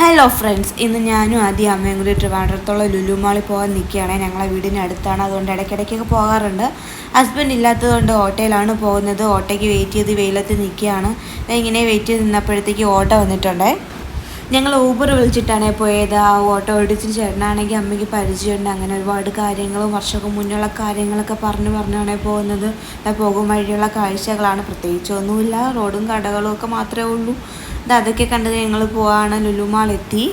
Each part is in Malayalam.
ഹലോ ഫ്രണ്ട്സ് ഇന്ന് ഞാനും ആദ്യം അമ്മയും കൂടി ട്രിവാൻഡ്രത്തുള്ള ലുലു മാളിൽ പോകാൻ നിൽക്കുകയാണ്. ഞങ്ങളെ വീടിന് അടുത്താണ്. അതുകൊണ്ട് ഇടയ്ക്കിടയ്ക്കൊക്കെ പോകാറുണ്ട്. ഹസ്ബൻഡ് ഇല്ലാത്തതുകൊണ്ട് ഓട്ടോയിലാണ് പോകുന്നത്. ഓട്ടോയ്ക്ക് വെയിറ്റ് ചെയ്ത് വെയിലത്ത് നിൽക്കുകയാണ്. ഇങ്ങനെ വെയിറ്റ് ചെയ്ത് നിന്നപ്പോഴത്തേക്ക് ഓട്ടോ വന്നിട്ടുണ്ടേ. ഞങ്ങൾ ഊബർ വിളിച്ചിട്ടാണ് പോയത്. ആ ഓട്ടോ ഓടിച്ച് ചേട്ടനാണെങ്കിൽ അമ്മയ്ക്ക് പരിചയമുണ്ട്. അങ്ങനെ ഒരുപാട് കാര്യങ്ങളും വർഷമൊക്കെ മുന്നുള്ള കാര്യങ്ങളൊക്കെ പറഞ്ഞു പറഞ്ഞാണ് പോകുന്നത്. പോകും വഴിയുള്ള കാഴ്ചകളാണ്. പ്രത്യേകിച്ചൊന്നുമില്ല റോഡും കടകളും ഒക്കെ മാത്രമേ ഉള്ളൂ. അതൊക്കെ കണ്ടത് ഞങ്ങൾ പോവാണ് ലുലു മാൾ എത്തി.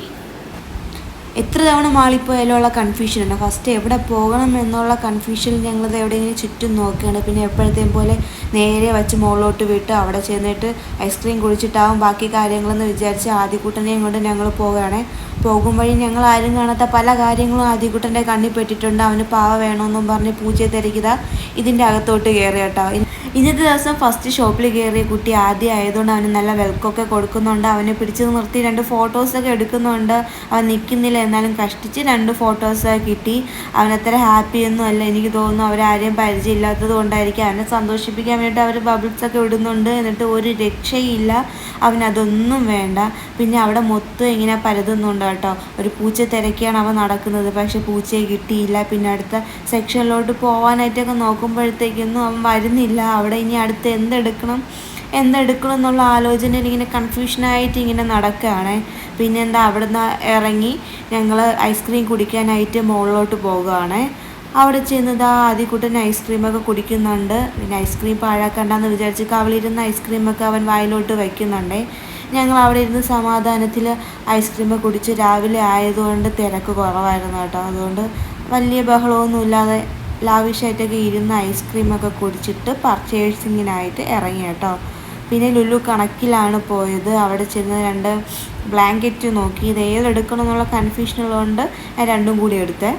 എത്ര തവണ മാളിൽ പോയാലും ഉള്ള കൺഫ്യൂഷൻ ഉണ്ട് ഫസ്റ്റ് എവിടെ പോകണം എന്നുള്ള കൺഫ്യൂഷനിൽ ഞങ്ങളത് എവിടെയെങ്കിലും ചുറ്റും നോക്കുകയാണ് പിന്നെ എപ്പോഴത്തെയും പോലെ നേരെ വച്ച് മുകളിലോട്ട് വിട്ട് അവിടെ ചെന്നിട്ട് ഐസ്ക്രീം കുടിച്ചിട്ടാവും ബാക്കി കാര്യങ്ങളെന്ന് വിചാരിച്ച് ആദ്യക്കൂട്ടനെയും കൊണ്ട് ഞങ്ങൾ പോവുകയാണ്. പോകും വഴി ഞങ്ങൾ ആരും കാണാത്ത പല കാര്യങ്ങളും ആദ്യക്കൂട്ടന്റെ കണ്ണിൽ പെട്ടിട്ടുണ്ട്. അവന് പാവ വേണമെന്നും പറഞ്ഞ് പൂജയെ തിരക്കിത ഇതിന്റെ അകത്തോട്ട് കയറി കേട്ടോ. ഇന്നത്തെ ദിവസം ഫസ്റ്റ് ഷോപ്പിൽ കയറിയ കുട്ടി ആദ്യം ആയതുകൊണ്ട് അവന് നല്ല വെൽക്കൊക്കെ കൊടുക്കുന്നുണ്ട്. അവനെ പിടിച്ച് നിർത്തി രണ്ട് ഫോട്ടോസൊക്കെ എടുക്കുന്നുണ്ട്. അവൻ നിൽക്കുന്നില്ല എന്നാലും കഷ്ടിച്ച് രണ്ട് ഫോട്ടോസ് കിട്ടി. അവനത്ര ഹാപ്പിയൊന്നും അല്ല. എനിക്ക് തോന്നുന്നു അവരാരെയും പരിചയമില്ലാത്തത് കൊണ്ടായിരിക്കും അവനെ സന്തോഷിപ്പിക്കാൻ വേണ്ടി അവർ ബബിൾസൊക്കെ ഇടുന്നുണ്ട്. എന്നിട്ട് ഒരു രക്ഷയില്ല. അവനതൊന്നും വേണ്ട. പിന്നെ അവിടെ മൊത്തം ഇങ്ങനെ പരതുന്നുണ്ട് കേട്ടോ. ഒരു പൂച്ച തിരക്കിയാണ് അവൻ നടക്കുന്നത്. പക്ഷെ പൂച്ചയെ കിട്ടിയില്ല. പിന്നെ അടുത്ത സെക്ഷനിലോട്ട് പോകാനായിട്ടൊക്കെ നോക്കുമ്പോഴത്തേക്കൊന്നും അവൻ വരുന്നില്ല. അവിടെ ഇനി അടുത്ത് എന്തെടുക്കണം എന്തെടുക്കണം എന്നുള്ള ആലോചനയിൽ ഇങ്ങനെ കൺഫ്യൂഷനായിട്ട് ഇങ്ങനെ നടക്കുകയാണ്. പിന്നെ എന്താ അവിടെ നിന്ന് ഇറങ്ങി ഞങ്ങൾ ഐസ്ക്രീം കുടിക്കാനായിട്ട് മുകളിലോട്ട് പോവുകയാണ്. അവിടെ ചെന്നത് ആ ആദ്യക്കുട്ടൻ ഐസ്ക്രീമൊക്കെ കുടിക്കുന്നുണ്ട്. പിന്നെ ഐസ്ക്രീം പാഴാക്കണ്ടെന്ന് വിചാരിച്ച് കവളിരുന്ന് ഐസ്ക്രീമൊക്കെ അവൻ വായിലോട്ട് വയ്ക്കുന്നുണ്ടേ ഞങ്ങൾ അവിടെ ഇരുന്ന് സമാധാനത്തിൽ ഐസ്ക്രീം കുടിച്ച് രാവിലെ ആയതുകൊണ്ട് തിരക്ക് കുറവായിരുന്നു കേട്ടോ. അതുകൊണ്ട് വലിയ ബഹളമൊന്നുമില്ലാതെ ലാവിഷായിട്ടൊക്കെ ഇരുന്ന് ഐസ്ക്രീമൊക്കെ കുടിച്ചിട്ട് പർച്ചേസിങ്ങിനായിട്ട് ഇറങ്ങി കേട്ടോ. പിന്നെ ലുലു കണക്കിലാണ് പോയത്. അവിടെ ചെന്ന് രണ്ട് ബ്ലാങ്കറ്റ് നോക്കി. ഇത് ഏതെടുക്കണം എന്നുള്ള ഞാൻ രണ്ടും കൂടി എടുത്തേ.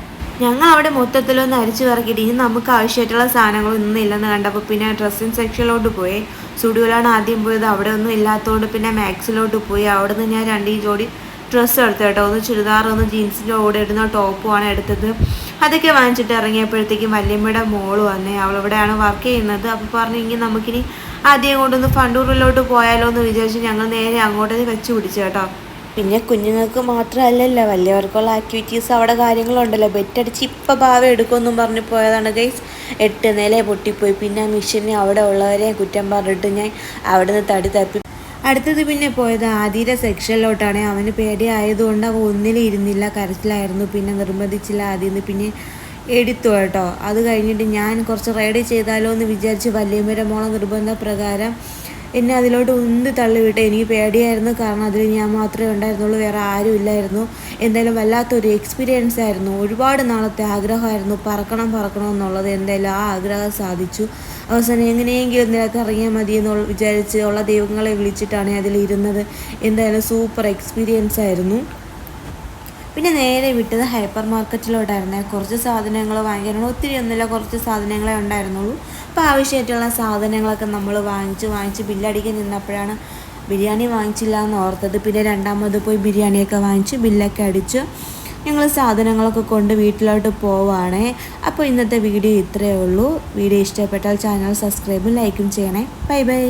ഞങ്ങൾ അവിടെ മൊത്തത്തിലൊന്ന് അരിച്ചു പറക്കിയിട്ട് ഇനി നമുക്ക് ആവശ്യമായിട്ടുള്ള സാധനങ്ങളൊന്നും ഇല്ലെന്ന് കണ്ടപ്പോൾ പിന്നെ ഡ്രസ്സിങ് സെക്ഷനിലോട്ട് പോയി. സ്റ്റുഡിയോയിലാണ് ആദ്യം പോയത്. അവിടെ ഒന്നും ഇല്ലാത്തതുകൊണ്ട് പിന്നെ മാക്സിലോട്ട് പോയി. അവിടെ നിന്ന് ഞാൻ രണ്ട് ജോഡി ഡ്രസ്സ് എടുത്തു കേട്ടോ. ഒന്ന് ചുരിദാർ ഒന്ന് ജീൻസിന്റെ കൂടെ ഇടുന്ന ടോപ്പുമാണ് എടുത്തത്. അതൊക്കെ വാങ്ങിച്ചിട്ട് ഇറങ്ങിയപ്പോഴത്തേക്കും വല്യമ്മയുടെ മോൾ വന്നേ. അവളിവിടെയാണ് വർക്ക് ചെയ്യുന്നത്. അപ്പോൾ പറഞ്ഞു ഇങ്ങനെ നമുക്കിനി ആദ്യം കൊണ്ടൊന്ന് ഫണ്ടൂറിലോട്ട് പോയാലോ എന്ന് വിചാരിച്ച് ഞങ്ങൾ നേരെ അങ്ങോട്ടേക്ക് വെച്ച് പിടിച്ചു കേട്ടോ. പിന്നെ കുഞ്ഞുങ്ങൾക്ക് മാത്രമല്ലല്ലോ വലിയവർക്കുള്ള ആക്ടിവിറ്റീസ് അവിടെ കാര്യങ്ങളുണ്ടല്ലോ. ബെറ്റടിച്ച് ഇപ്പം ഭാവം എടുക്കുമെന്നും പറഞ്ഞ് പോയതാണ് ഗൈസ് എട്ട് നില പൊട്ടിപ്പോയി. പിന്നെ ആ മിഷീനെ അവിടെ ഉള്ളവരെ കുറ്റം പറഞ്ഞിട്ട് ഞാൻ അവിടെ നിന്ന് തടി തപ്പി അടുത്തത് പിന്നെ പോയത് ആദിയുടെ സെക്ഷനിലോട്ടാണ്. അവന് പേടിയായതുകൊണ്ട് അവൻ ഒന്നിലും ഇരുന്നില്ല കരച്ചിലായിരുന്നു. പിന്നെ നിർബന്ധിച്ചില്ല ആദ്യം പിന്നെ എടുത്തു കേട്ടോ. അത് കഴിഞ്ഞിട്ട് ഞാൻ കുറച്ച് റൈഡ് ചെയ്താലോ എന്ന് വിചാരിച്ച് വല്യമ്മയുടെ മോളെ നിർബന്ധപ്രകാരം എന്നെ അതിലോട്ട് ഉന്തി തള്ളിവിട്ട്. എനിക്ക് പേടിയായിരുന്നു. കാരണം അതിൽ ഞാൻ മാത്രമേ ഉണ്ടായിരുന്നുള്ളൂ. വേറെ ആരും ഇല്ലായിരുന്നു. എന്തായാലും വല്ലാത്തൊരു എക്സ്പീരിയൻസ് ആയിരുന്നു. ഒരുപാട് നാളത്തെ ആഗ്രഹമായിരുന്നു. പറക്കണം പറക്കണം എന്നുള്ളത് എന്തായാലും ആ ആഗ്രഹം സാധിച്ചു. അവസാനം എങ്ങനെയെങ്കിലും ഇതിനകത്ത് ഇറങ്ങിയാൽ മതി എന്ന് വിചാരിച്ച് ഉള്ള ദൈവങ്ങളെ വിളിച്ചിട്ടാണ് അതിൽ ഇരുന്നത്. എന്തായാലും സൂപ്പർ എക്സ്പീരിയൻസ് ആയിരുന്നു. പിന്നെ നേരെ വിട്ടത് ഹൈപ്പർ മാർക്കറ്റിലോട്ടായിരുന്നേ കുറച്ച് സാധനങ്ങൾ വാങ്ങിക്കാനുള്ള ഒത്തിരി ഒന്നുമില്ല. കുറച്ച് സാധനങ്ങളെ ഉണ്ടായിരുന്നുള്ളൂ. അപ്പോൾ ആവശ്യമായിട്ടുള്ള സാധനങ്ങളൊക്കെ നമ്മൾ വാങ്ങിച്ച് വാങ്ങിച്ച് ബില്ലടിക്കാൻ നിന്നപ്പോഴാണ് ബിരിയാണി വാങ്ങിച്ചില്ല എന്ന് ഓർത്തത്. പിന്നെ രണ്ടാമത് പോയി ബിരിയാണിയൊക്കെ വാങ്ങിച്ച് ബില്ലൊക്കെ അടിച്ചു ഞങ്ങൾ സാധനങ്ങളൊക്കെ കൊണ്ട് വീട്ടിലോട്ട് പോവാണേ. അപ്പോൾ ഇന്നത്തെ വീഡിയോ ഇത്രയേ ഉള്ളൂ. വീഡിയോ ഇഷ്ടപ്പെട്ടാൽ ചാനൽ സബ്സ്ക്രൈബും ലൈക്കും ചെയ്യണേ. Bye bye.